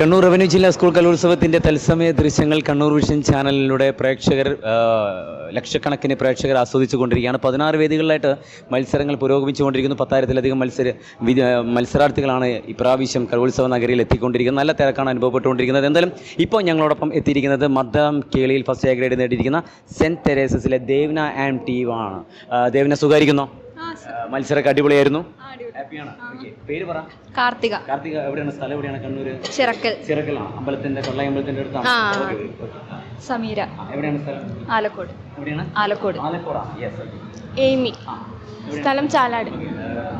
Kannur revenue ജില്ലാ school കലോത്സവത്തിന്റെ തത്സമയ ദൃശ്യങ്ങൾ കണ്ണൂർ വിഷൻ ചാനലിലൂടെ പ്രേക്ഷകർ ലക്ഷക്കണക്കിന് പ്രേക്ഷകർ ആസ്വദിച്ചു കൊണ്ടിരിക്കുകയാണ് പതിനാറ് വേദികളിലായിട്ട് മത്സരങ്ങൾ പുരോഗമിച്ചുകൊണ്ടിരിക്കുന്നു. പത്തായിരത്തിലധികം മത്സര മത്സരാർത്ഥികളാണ് ഇപ്രാവശ്യം കലോത്സവ നഗരിയിൽ എത്തിക്കൊണ്ടിരിക്കുന്നത്. നല്ല തിരക്കാണ് അനുഭവപ്പെട്ടുകൊണ്ടിരിക്കുന്നത്. എന്തായാലും ഇപ്പോൾ ഞങ്ങളോടൊപ്പം എത്തിയിരിക്കുന്നത് മദ്ദം കേളിയിൽ ഫസ്റ്റ് എ ഗ്രേഡ് നേടിയിരിക്കുന്ന സെന്റ് തെരേസസിലെ ദേവന ആൻഡ് ടീവാണ്. ദേവ്ന ദേവന സുഖായിരിക്കുന്നോ ആ, സ- ആ, മത്സരമൊക്കെ അടിപൊളിയായിരുന്നു. ഹാപ്പിയാണ് പേര് പറ. കാർത്തിക. കാർത്തിക എവിടെയാണ്? സ്ഥലം എവിടെയാണ്? കണ്ണൂർ ചിറക്കൽ. ചിറക്കലാണ് അമ്പലത്തിന്റെ കൊള്ളായി അമ്പലത്തിന്റെ അടുത്താണ്. സമീര. എവിടെയാണ് സ്ഥലം? ആലക്കോട്. എവിടെയാണ്? ആലക്കോട്. ആലപ്പുഴ യെസ് എയ്മി സ്ഥലം ചാലാട്.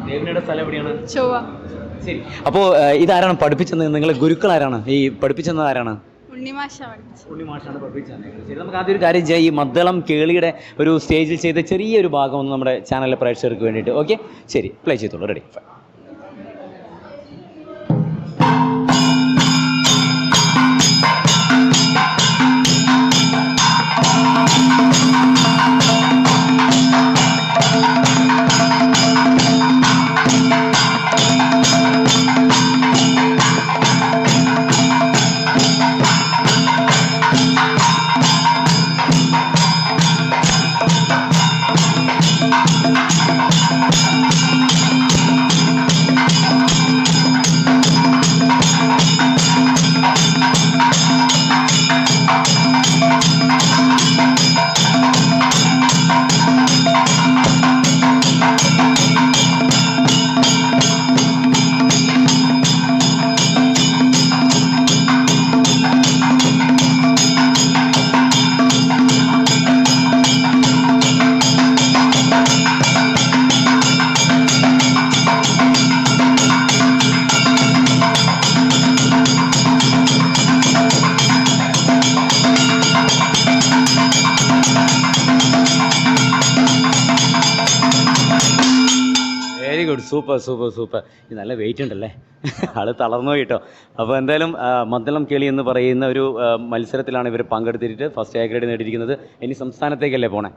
ദേവിനയുടെ സ്ഥലം എവിടെയാണ്? ചൊവ്വ. ശരി. അപ്പോൾ ഇതാരാണ് പഠിപ്പിച്ചത് നിങ്ങളെ ഗുരുക്കൾ ആരാണ് ഈ പഠിപ്പിച്ചത് ആരാണ്? നമുക്ക് ആദ്യം ഒരു കാര്യം ചെയ്യാം. ഈ മദ്ദളം കേളിയുടെ ഒരു സ്റ്റേജിൽ ചെയ്ത ചെറിയൊരു ഭാഗം ഒന്ന് നമ്മുടെ ചാനലിലെ പ്രേക്ഷകർക്ക് വേണ്ടിയിട്ട്. ഓക്കെ ശരി പ്ലേ ചെയ്തോളൂ. Ready very good super super super. ഇത് നല്ല വെയിറ്റ് ഉണ്ടല്ലേ? ആൾ തളർന്നു കേട്ടോ. അപ്പോൾ എന്തായാലും മദ്ദളം കേളി എന്ന് പറയുന്ന ഒരു മത്സരത്തിലാണ് ഇവർ പങ്കെടുത്തിട്ട് ഫസ്റ്റ് എ ഗ്രേഡ് നേടിയിരിക്കുന്നത്. ഇനി സംസ്ഥാനത്തേക്കല്ലേ പോണേ?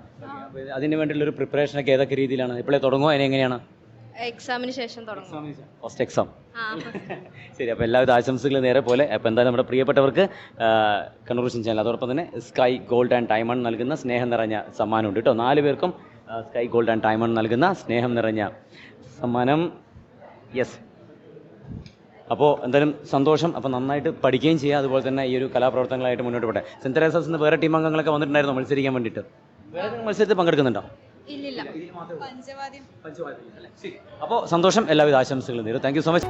അപ്പോൾ അതിന് വേണ്ടിയുള്ള ഒരു പ്രിപ്പറേഷനൊക്കെ ഏതൊക്കെ രീതിയിലാണ്? ഇപ്പോഴേ തുടങ്ങുമോ അതിന് എങ്ങനെയാണ്? എക്സാമിന് ശേഷം തുടങ്ങും. ഫസ്റ്റ് എക്സാം ശരി അപ്പോൾ എല്ലാവിധ ആശംസകളും നേരെ പോലെ. അപ്പോൾ എന്തായാലും നമ്മുടെ പ്രിയപ്പെട്ടവർക്ക് കണ്ണൂർ വിഷൻ ചാനൽ അതോടൊപ്പം തന്നെ സ്കൈ ഗോൾഡ് ആൻഡ് ഡയമണ്ട് നൽകുന്ന സ്നേഹം നിറഞ്ഞ സമ്മാനമുണ്ട് കേട്ടോ. നാല് പേർക്കും സ്കൈ ഗോൾഡ് ആൻഡ് ഡയമണ്ട് നൽകുന്ന സ്നേഹം നിറഞ്ഞ സമ്മാനം. യെസ് അപ്പോൾ എന്തായാലും സന്തോഷം. അപ്പോൾ നന്നായിട്ട് പഠിക്കുകയും ചെയ്യുക. അതുപോലെ തന്നെ ഈ ഒരു കലാപ്രവർത്തനങ്ങളായിട്ട് മുന്നോട്ട് പോട്ടെ. സെന്റ് തെരേസസ് നിന്ന് വേറെ ടീം അംഗങ്ങളൊക്കെ വന്നിട്ടുണ്ടായിരുന്നു മത്സരിക്കാൻ വേണ്ടിയിട്ട് വേറെ മത്സരത്തിൽ പങ്കെടുക്കുന്നുണ്ടോ? അപ്പോൾ സന്തോഷം. എല്ലാവിധ ആശംസകളും നേരും താങ്ക് യു സോ മച്ച്